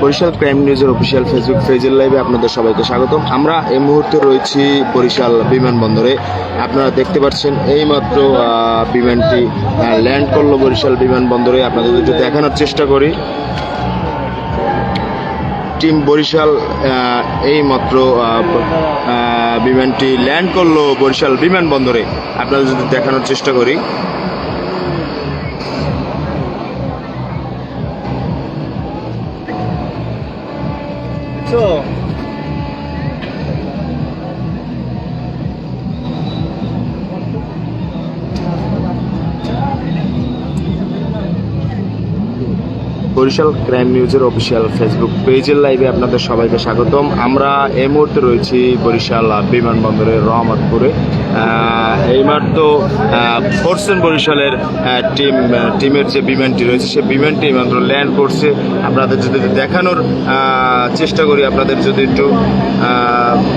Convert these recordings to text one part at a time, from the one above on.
Barishal crime নিউজের official Facebook পেজের লাইভে আপনাদের সবাইকে স্বাগতম। আমরা এই মুহূর্তে রয়েছি বরিশাল বিমানবন্দরে। আপনারা দেখতে পাচ্ছেন এইমাত্র বিমানটি ল্যান্ড করল বরিশাল বিমানবন্দরে। আপনাদের একটু দেখানোর চেষ্টা করি। টিম বরিশাল আহ, আহ, বিমানটি ল্যান্ড করল বরিশাল বিমানবন্দরে আপনাদের যদি দেখানোর চেষ্টা করি। বরিশাল ক্রাইম নিউজের অফিসিয়াল ফেসবুক পেজের লাইভে আপনাদের সবাইকে স্বাগতম। আমরা এই মুহূর্তে রয়েছি বরিশাল বিমানবন্দরের রহমতপুরে। এইমাত্র ফোর্সেন বরিশালের টিম টিমের যে বিমানটি রয়েছে সেই বিমানটি এইমাত্র ল্যান্ড করছে। আপনাদের যদি দেখানোর চেষ্টা করি, আপনাদের যদি একটু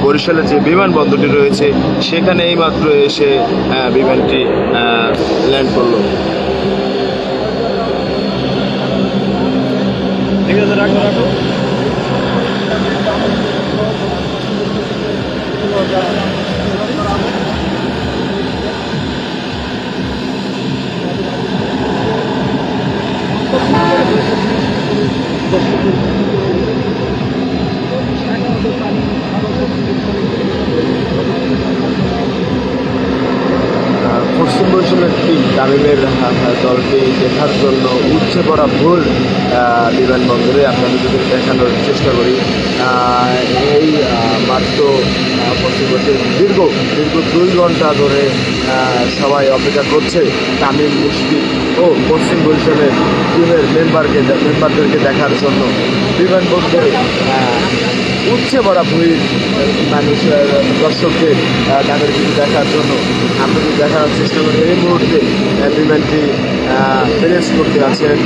বরিশালের যে বিমানবন্দরটি রয়েছে, সেখানে এইমাত্র এসে বিমানটি ল্যান্ড করল। আছে রাখো রাখো। পশ্চিম বরিশালের টিম তামিমের দলকে দেখার জন্য উঠছে পড়া ভুল বিমানবন্দরে আপনাদের দেখানোর চেষ্টা করি এই মাত্র পশ্চিম দীর্ঘ দীর্ঘ দুই ঘণ্টা ধরে সবাই অপেক্ষা করছে। তামিম মুশফিক ও পশ্চিম বরিশালের টিমের মেম্বারকে মেম্বারদেরকে দেখার জন্য। বিমানবন্দরে উচ্ছে ভরা ভিড় মানুষ দর্শকদের তাদের কিছু দেখার জন্য। আমরা যদি দেখার চেষ্টা করি। এই মুহূর্তে বিমানটি ফেরেস করতে আছেন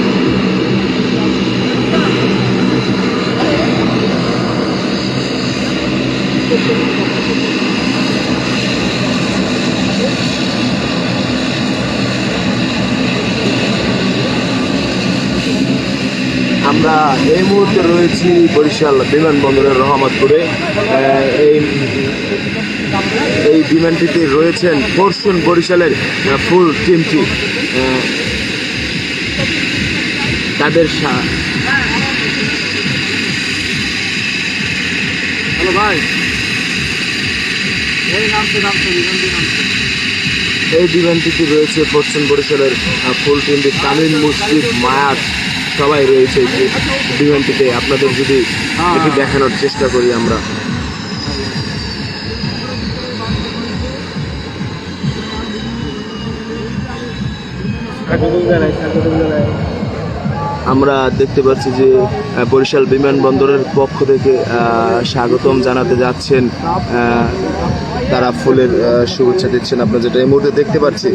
আমরা এই মুহূর্তে রয়েছি বরিশাল বিমানবন্দরের রহমতপুরে। এই এই বিমানটিতে রয়েছেন ফরচুন বরিশালের ফুল টিমটি। তাদের এই বিমানটিতে রয়েছে পশ্চিম বরিশালের ফুল টিমটি তামিম মুশফিক মায়াত। সবাই রয়েছে যে বিমানটিতে। আপনাদের যদি একটু দেখানোর চেষ্টা করি আমরা। আমরা দেখতে পাচ্ছি যে বরিশাল বিমানবন্দরের পক্ষ থেকে স্বাগতম জানাতে যাচ্ছেন তারা ফুলের শুভেচ্ছা দিচ্ছেন আপনারা যেটা এই মুহূর্তে দেখতে পাচ্ছি।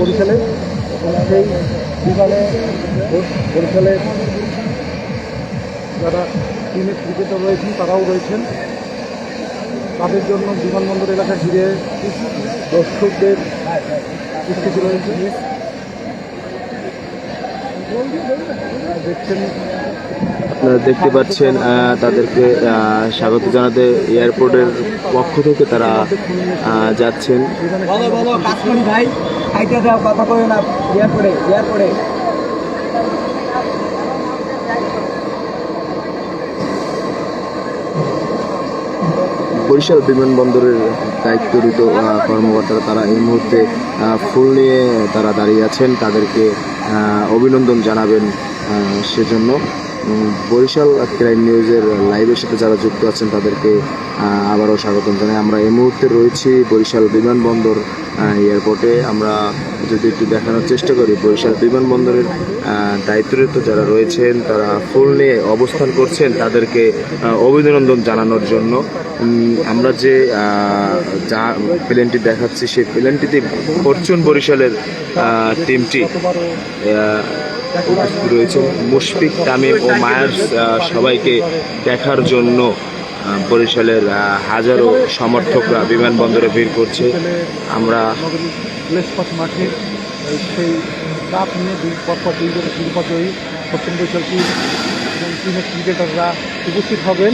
বরিশালে বিমানে বরিশালে যারা টিমের ক্রিকেটার রয়েছেন, তারাও রয়েছেন। তাদের জন্য বিমানবন্দর এলাকা ঘিরে দর্শকদের রয়েছে দেখছেন আপনারা দেখতে পাচ্ছেন তাদেরকে স্বাগত জানাতে এয়ারপোর্টের পক্ষ থেকে তারা যাচ্ছেন। বলো বলো কাজ করি ভাই কথা না এয়ারপোর্টে এয়ারপোর্টে। বরিশাল বিমানবন্দরের দায়িত্বরত কর্মকর্তারা তারা এই মুহূর্তে ফুল নিয়ে তারা দাঁড়িয়ে আছেন। তাদেরকে অভিনন্দন জানাবেন সেজন্য। বরিশাল ক্রাইম নিউজের লাইভের সাথে যারা যুক্ত আছেন তাদেরকে আবারও স্বাগতম জানাই। আমরা এই মুহূর্তে রয়েছি বরিশাল বিমানবন্দর এয়ারপোর্টে। আমরা যদি একটু দেখানোর চেষ্টা করি, বরিশাল বিমানবন্দরের দায়িত্বরত যারা রয়েছেন, তারা ফুল নিয়ে অবস্থান করছেন তাদেরকে অভিনন্দন জানানোর জন্য। আমরা যে যা প্লেনটি দেখাচ্ছি, সেই প্লেনটিতে ফরচুন বরিশালের টিমটি রয়েছেন মুশফিক তামিম ও মায়ার সবাইকে দেখার জন্য বরিশালের হাজারো সমর্থকরা বিমানবন্দরে ভিড় করছে। আমরা মাঠে সেই কাপ নিয়ে দুই পরপর দুই জন পশ্চিম বৈশাল টিমের ক্রিকেটাররা উপস্থিত হবেন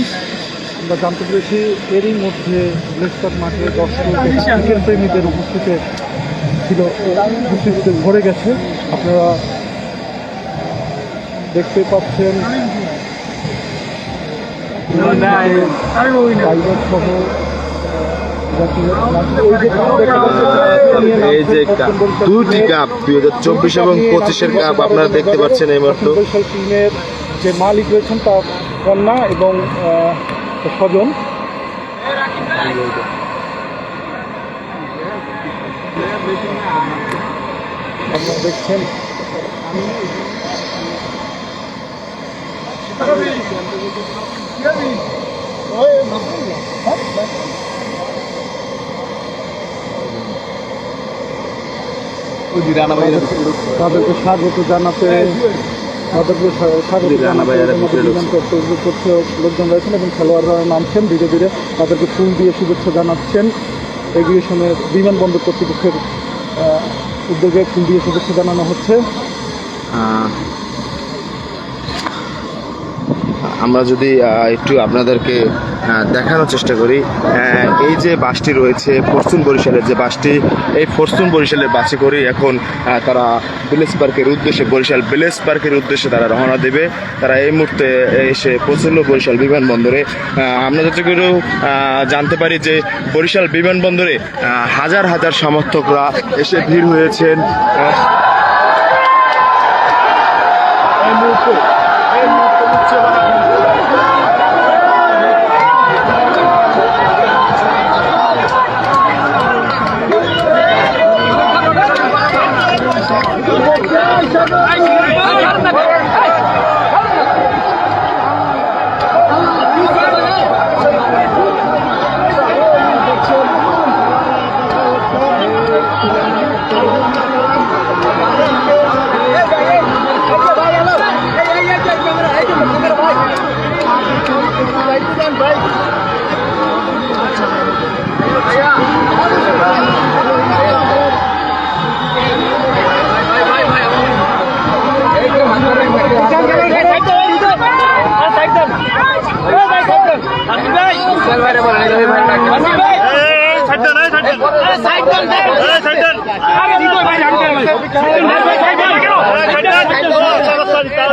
আমরা জানতে পেরেছি এরই মধ্যে লেসপাট মাঠে দর্শক ক্রিকেট প্রেমীদের উপস্থিতি ছিল উপস্থিতিতে ভরে গেছে আপনারা দেখতে পাচ্ছেন এই যে কাপ দুটি কাপ দুই হাজার চব্বিশ এবং পঁচিশের কাপ আপনারা দেখতে পাচ্ছেন এই বৈশাল টিমের যে মালিক রয়েছেন তার কন্যা এবং স্বজন। আপনারা দেখছেন তাদেরকে স্বাগত জানাতে তাদেরকে স্বা- স্বাগত করছে লোকজন রয়েছেন এবং খেলোয়াড়রা নামছেন ধীরে ধীরে তাদেরকে ফুল দিয়ে শুভেচ্ছা জানাচ্ছেন। এভিয়েশনের বিমানবন্দর কর্তৃপক্ষের উদ্যোগে ফুল দিয়ে শুভেচ্ছা জানানো হচ্ছে। আমরা যদি একটু আপনাদেরকে দেখানোর চেষ্টা করি এই যে বাসটি রয়েছে ফরচুন বরিশালের যে বাসটি এই ফরচুন বরিশালের বাসে করে এখন তারা ভিলেজ পার্কের উদ্দেশ্যে বরিশাল ভিলেজ পার্কের উদ্দেশ্যে তারা রওনা দেবে। তারা এই মুহূর্তে এসে পৌঁছলো বরিশাল বিমানবন্দরে। আমরা আহ, জানতে পারি যে বরিশাল বিমানবন্দরে হাজার হাজার সমর্থকরা এসে ভিড় হয়েছেন।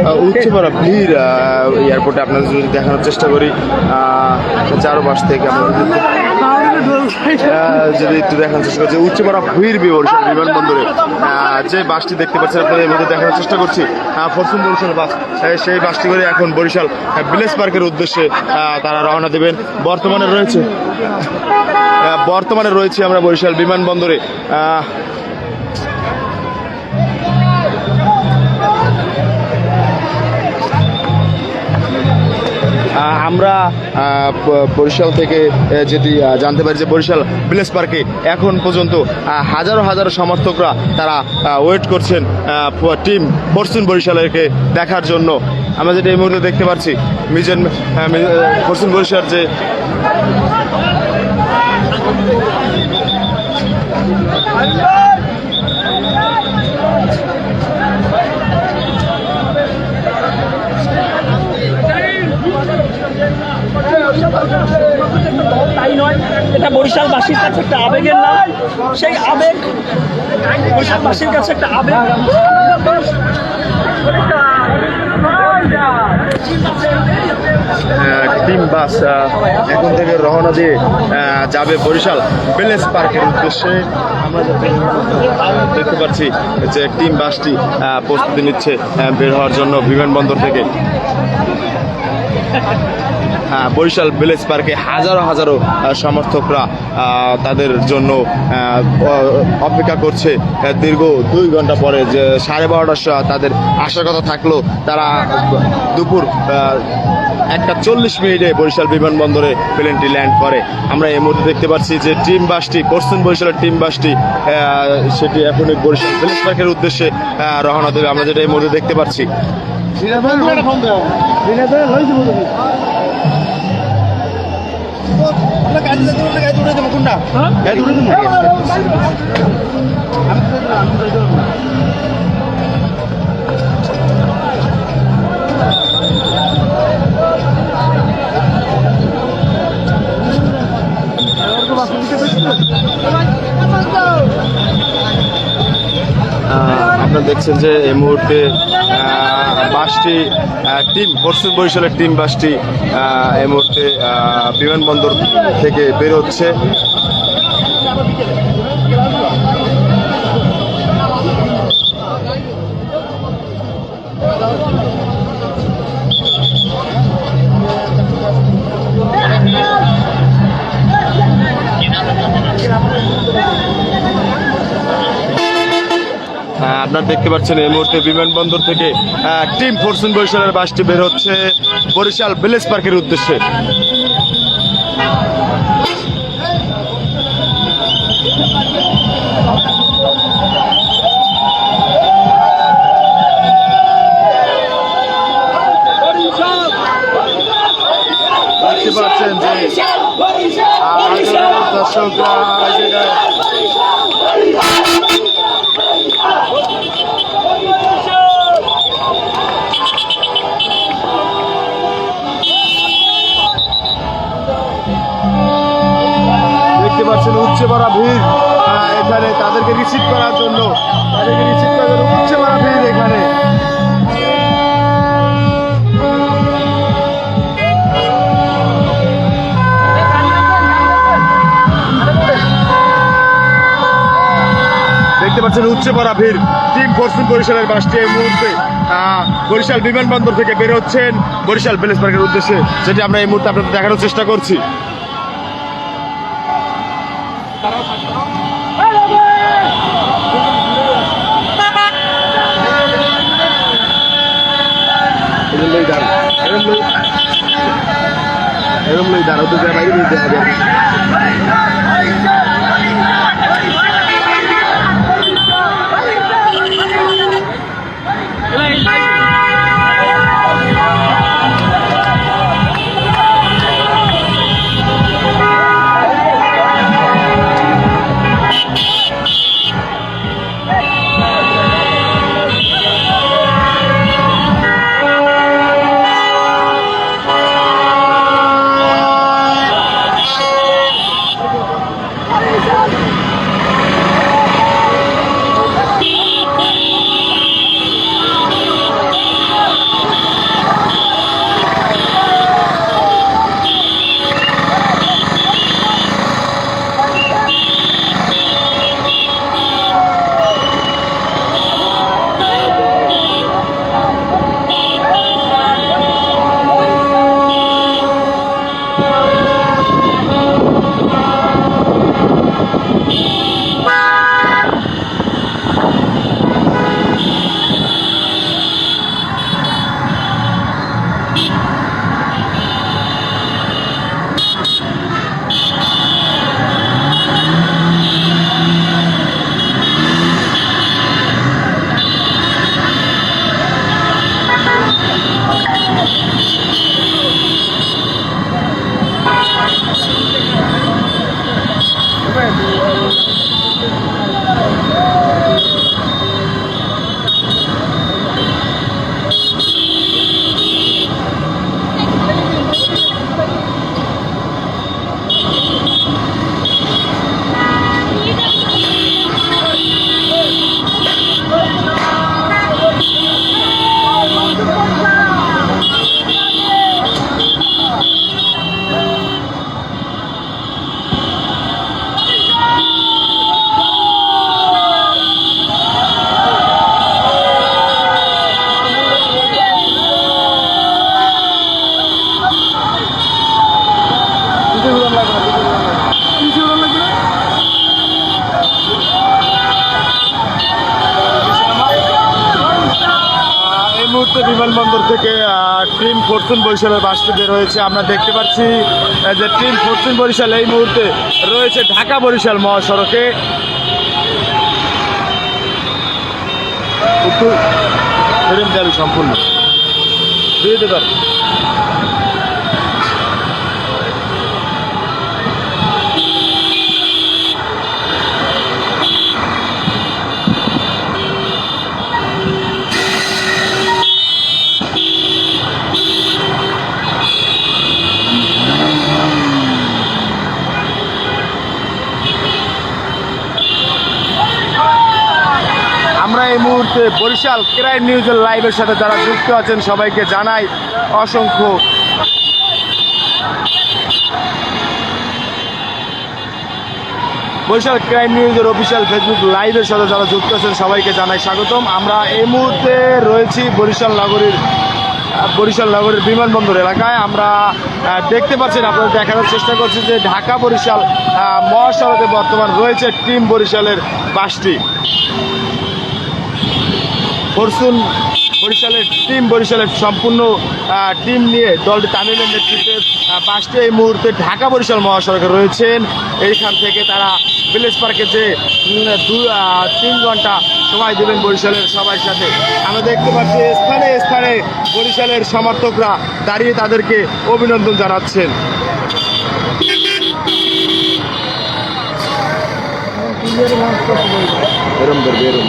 আহ, উচ্চপাড়া ভিড় আহ, এয়ারপোর্টে আপনাদের যদি দেখানোর চেষ্টা করি চারপাশ থেকে আমরা যদি একটু দেখানোর চেষ্টা করছি উচ্চপাড়া ভিড় বরিশাল বিমানবন্দরে। যে বাসটি দেখতে পাচ্ছেন আপনাদের মধ্যে দেখানোর চেষ্টা করছি। Fortune Barishal bus. সেই বাসটি করে এখন বরিশাল ভিলেজ পার্কের উদ্দেশ্যে তারা রওনা দেবেন। বর্তমানে রয়েছে বর্তমানে রয়েছে আমরা বরিশাল বিমানবন্দরে। আমরা বরিশাল থেকে যেটি জানতে পারি যে বরিশাল ভিলেজ পার্কে এখন পর্যন্ত হাজারো হাজারো সমর্থকরা তারা ওয়েট করছেন টিম ফরচুন বরিশালেরকে দেখার জন্য। আমরা যেটা এই মুহূর্তে দেখতে পাচ্ছি, মিজেন ফরচুন বরিশাল যে তাই নয় এটা বরিশালবাসীর কাছে একটা আবেগের নাম। সেই আবেগ বরিশালবাসীর কাছে একটা আবেগ। টিম বাস এখন থেকে রওনা দিয়ে যাবে বরিশাল প্যালেস পার্কের উদ্দেশ্যে। আমরা দেখতে পাচ্ছি যে টিম বাসটি প্রস্তুতি নিচ্ছে বের হওয়ার জন্য বিমানবন্দর থেকে। বরিশাল ভিলেজ পার্কে হাজারো হাজারো সমর্থকরা তাদের জন্য অপেক্ষা করছে দীর্ঘ দুই ঘণ্টা পরে যে সাড়ে বারোটার তাদের আসার কথা থাকল। তারা দুপুর একটা চল্লিশ মিনিটে বরিশাল বিমানবন্দরে প্লেনটি ল্যান্ড করে। আমরা এই মুহূর্তে দেখতে পাচ্ছি যে টিম বাসটি, পশ্চিম বরিশালের টিম বাসটি সেটি এখনই বরিশাল ভিলেজ পার্কের উদ্দেশ্যে রওনা দেবে। আমরা যেটা এই মুহূর্তে দেখতে পাচ্ছি। আহ, দেখছেন যে এই মুহূর্তে বাসটি টিম ফোর্সেস বরিশালের টিম বাসটি এই মুহূর্তে বিমানবন্দর থেকে বেরোচ্ছে আপনারা দেখতে পাচ্ছেন এই মুহূর্তে বিমানবন্দর থেকে টিম পশ্চিম বরিশালের বাসটি বের হচ্ছে বরিশাল ভিলেজ পার্কের উদ্দেশ্যে। উচ্চে ভরা ভিড়। টিম পশ্চিম বরিশালের বাসটি এই মুহূর্তে বরিশাল বিমানবন্দর থেকে বের হচ্ছেন বরিশাল প্যালেস পার্কের উদ্দেশ্যে, যেটি আমরা এই মুহূর্তে আপনাদের দেখানোর চেষ্টা করছি। এরম লই দাঁড়াও। তো বাইরে ফরচুন বরিশালের বাস বের হয়েছে। আমরা দেখতে পাচ্ছি যে ট্রিম ফরচুন বরিশাল এই মুহূর্তে রয়েছে ঢাকা বরিশাল মহাসড়কে। ফ্রেম সম্পূর্ণ। দিয়ে দেবেন আমরা মুহূর্তে বরিশাল ক্রাইম নিউজের লাইভের সাথে যারা যুক্ত আছেন, সবাইকে জানাই অসংখ্য বরিশাল ক্রাইম নিউজের অফিসিয়াল ফেসবুক লাইভের সাথে যারা যুক্ত আছেন, সবাইকে জানাই স্বাগতম। আমরা এই মুহূর্তে রয়েছি বরিশাল নগরীর বরিশাল নগরীর বিমানবন্দর এলাকায়। আমরা দেখতে পাচ্ছেন আপনারা দেখানোর চেষ্টা করছি যে ঢাকা বরিশাল মহাসড়কে বর্তমান রয়েছে টিম বরিশালের বাসটি। ফরচুন বরিশালের টিম, বরিশালের সম্পূর্ণ টিম নিয়ে দলটি তামিমের নেতৃত্বে পাঁচটি এই মুহূর্তে ঢাকা বরিশাল মহাসড়কে রয়েছেন। এইখান থেকে তারা ভিলেজ পার্কে যে তিন ঘণ্টা সময় দেবেন বরিশালের সবার সাথে। আমরা দেখতে পাচ্ছি স্থানে স্থানে বরিশালের সমর্থকরা দাঁড়িয়ে তাদেরকে অভিনন্দন জানাচ্ছেন। বেরম বেরম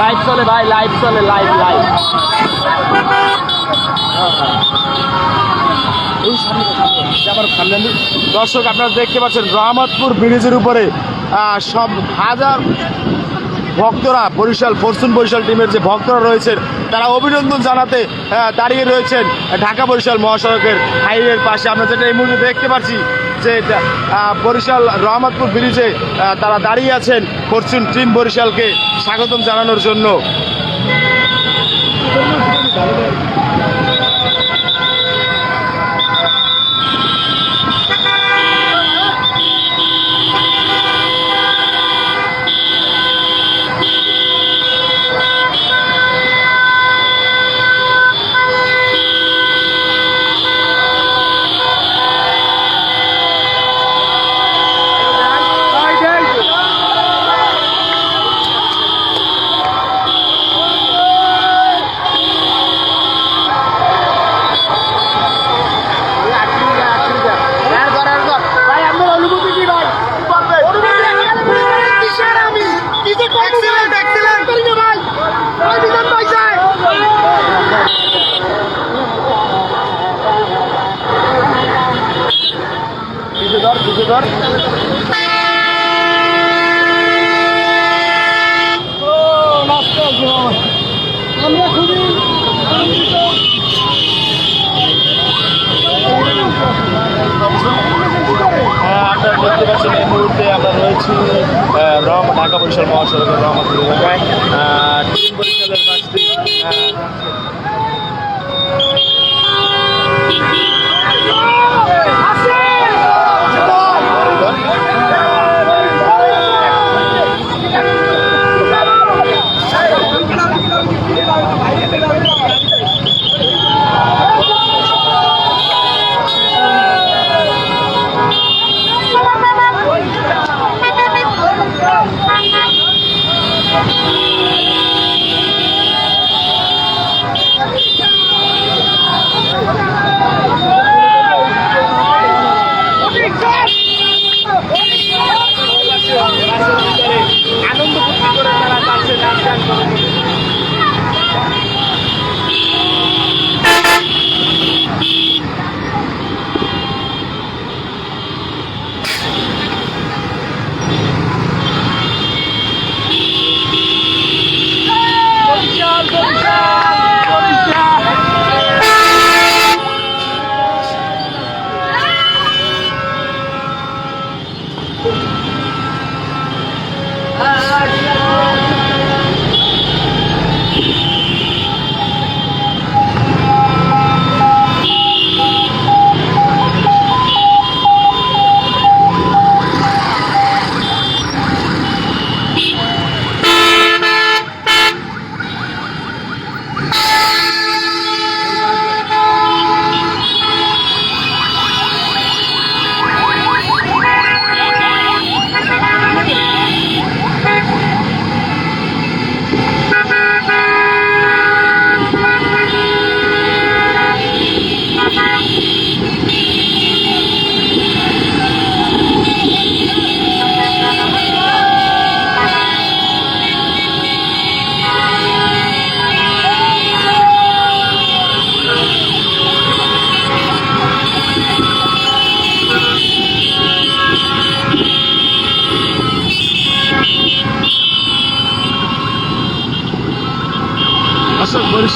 লাইভ চলে ভাই লাইভ চলে লাইভ লাইভ দর্শক, আপনারা দেখতে পাচ্ছেন রহমতপুর ব্রিজের উপরে সব হাজার ভক্তরা, বরিশাল, ফরচুন বরিশাল টিমের যে ভক্তরা রয়েছেন, তারা অভিনন্দন জানাতে দাঁড়িয়ে রয়েছেন ঢাকা বরিশাল মহাসড়কের হাইওয়ের পাশে। আমরা যেটা এই মুহূর্তে দেখতে পাচ্ছি যে বরিশাল রহমতপুর ব্রিজে তারা দাঁড়িয়ে আছেন ফরচুন টিম বরিশালকে স্বাগতম জানানোর জন্য। এক্সিলেন্ট এক্সিলেন্ট ভাই বিধান পাইছে বিজুধর বিজুধর আমরা হ্যাঁ, মুহূর্তে আমরা রয়েছি রম ঢাকা বরিশাল মহাসড়কের রহমতুল এলাকায় বরিশালের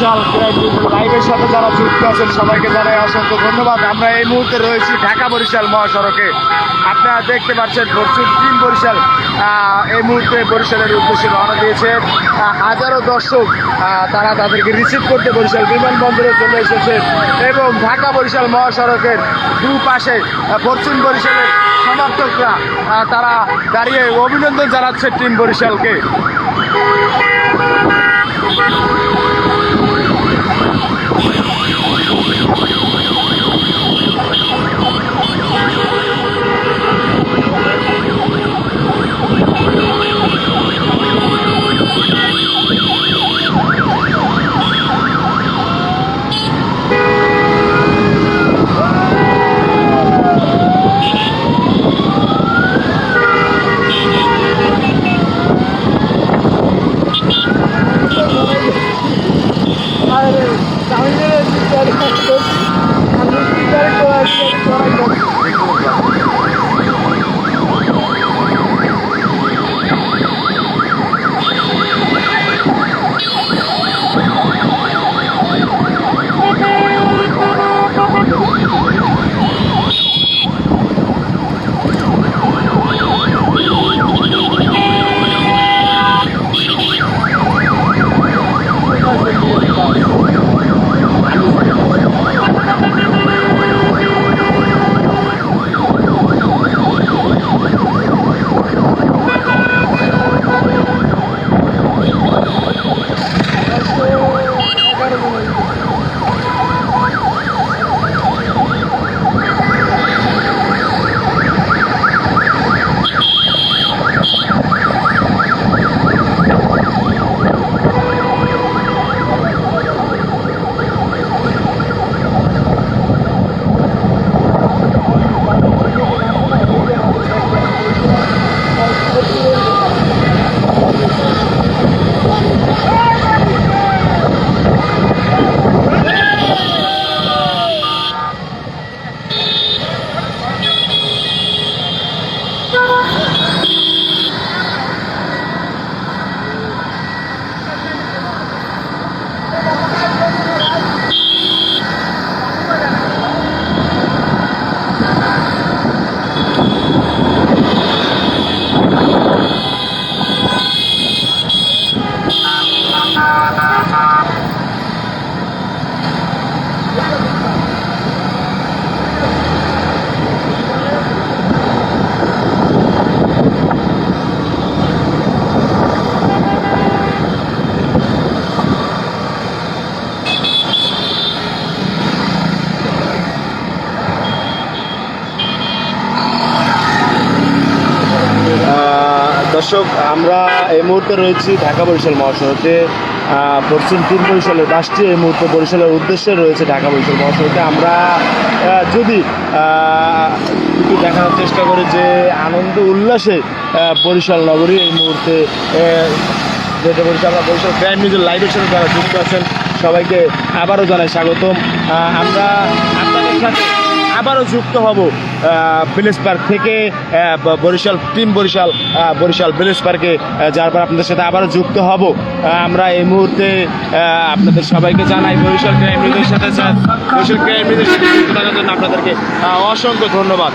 বরিশাল লাইভের সাথে যারা যুক্ত আছেন, সবাইকে জানাই অসংখ্য ধন্যবাদ। আমরা এই মুহূর্তে রয়েছি ঢাকা বরিশাল মহাসড়কে। আপনারা দেখতে পাচ্ছেন প্রচুর টিম বরিশাল এই মুহূর্তে বরিশালের উদ্দেশ্যে রওনা দিয়েছে। হাজারো দর্শক তারা তাদেরকে রিসিভ করতে বরিশাল বিমানবন্দরে চলে এসেছে এবং ঢাকা বরিশাল মহাসড়কের দুপাশে ফরচুন বরিশালের সমর্থকরা তারা দাঁড়িয়ে অভিনন্দন জানাচ্ছে টিম বরিশালকে। দর্শক, আমরা এই মুহূর্তে রয়েছি ঢাকা বরিশাল মহাসড়কে। পশ্চিম তিন বরিশালের বাসটি এই মুহূর্তে বরিশালের উদ্দেশ্যে রয়েছে ঢাকা বরিশাল মহাসড়কে। আমরা যদি একটু দেখানোর চেষ্টা করি যে আনন্দ, উল্লাসে বরিশাল নগরী এই মুহূর্তে যেটা বলছি আমরা বরিশাল ক্রাইম নিউজের লাইভের সাথে যারা যুক্ত আছেন, সবাইকে আবারও জানাই স্বাগতম। আমরা আপনাদের সাথে আবারও যুক্ত হব ভিলেজ পার্ক থেকে বরিশাল টিম বরিশাল বরিশাল ভিলেজ পার্কে যার পর আপনাদের সাথে আবারও যুক্ত হব। আমরা এই মুহূর্তে আপনাদের সবাইকে জানাই বরিশাল ক্রাইম সাথে বরিশাল ক্রাইম সাথে আপনাদেরকে অসংখ্য ধন্যবাদ।